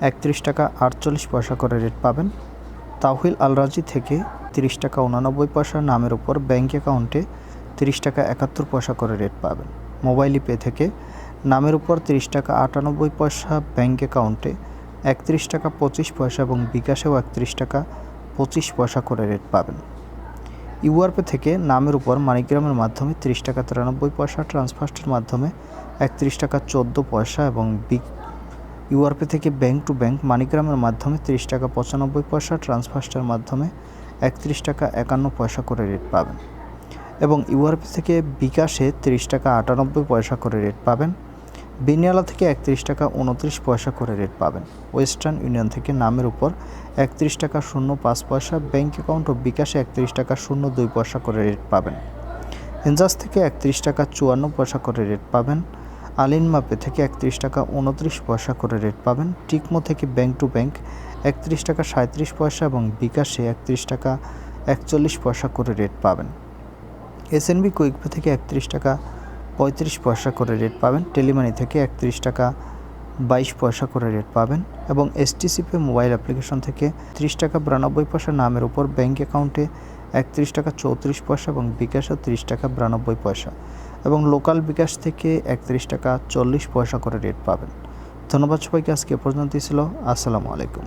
একত্রিশ টাকা আটচল্লিশ পয়সা করে রেট পাবেন। তাহিল আলরাজি থেকে তিরিশ টাকা উনানব্বই পয়সা নামের উপর ব্যাঙ্ক অ্যাকাউন্টে তিরিশ টাকা একাত্তর পয়সা করে রেট পাবেন। মোবাইল পে থেকে নামের উপর তিরিশ টাকা আটানব্বই পয়সা ব্যাঙ্ক অ্যাকাউন্টে একত্রিশ টাকা পঁচিশ পয়সা এবং বিকাশেও একত্রিশ টাকা পঁচিশ পয়সা করে রেট পাবেন। ইউআরপে থেকে নামের উপর মানিগ্রামের মাধ্যমে তিরিশ টাকা তিরানব্বই পয়সা ট্রান্সফার্স্টের মাধ্যমে একত্রিশ টাকা চোদ্দ পয়সা এবং ইউআরপে থেকে ব্যাংক টু ব্যাংক মানিগ্রামের মাধ্যমে তিরিশ টাকা পঁচানব্বই পয়সা, ট্রান্সফার্স্টের মাধ্যমে একত্রিশ টাকা একান্ন পয়সা করে রেট পাবেন। এবং ইউআরপি থেকে বিকাশে তিরিশ টাকা আটানব্বই পয়সা করে রেট পাবেন। বিনিয়ালা থেকে একত্রিশ টাকা উনত্রিশ পয়সা করে রেট পাবেন। ওয়েস্টার্ন ইউনিয়ন থেকে নামের উপর একত্রিশ টাকা শূন্য পাঁচ পয়সা ব্যাঙ্ক অ্যাকাউন্ট ও বিকাশে একত্রিশ টাকা শূন্য দুই পয়সা করে রেট পাবেন। এনজাস থেকে একত্রিশ টাকা চুয়ান্ন পয়সা করে রেট পাবেন। আলিন মাপে থেকে একত্রিশ টাকা উনত্রিশ পয়সা করে রেট পাবেন। টিকমো থেকে ব্যাংক টু ব্যাংক একত্রিশ টাকা সাঁত্রিশ পয়সা এবং বিকাশে একত্রিশ টাকা একচল্লিশ পয়সা করে রেট পাবেন। এসএনবি কুইকপে থেকে একত্রিশ টাকা পঁয়ত্রিশ পয়সা করে রেট পাবেন। টেলিমানি থেকে একত্রিশ টাকা বাইশ পয়সা করে রেট পাবেন এবং এসটিসিপি মোবাইল অ্যাপ্লিকেশন থেকে ত্রিশ টাকা বিরানব্বই পয়সা নামের উপর ব্যাঙ্ক অ্যাকাউন্টে একত্রিশ টাকা চৌত্রিশ পয়সা এবং বিকাশে ত্রিশ টাকা বিরানব্বই পয়সা এবং লোকাল বিকাশ থেকে একত্রিশ টাকা চল্লিশ পয়সা করে রেট পাবেন। ধন্যবাদ সবাইকে, আজকে পর্যন্ত ছিল। আসসালামু আলাইকুম।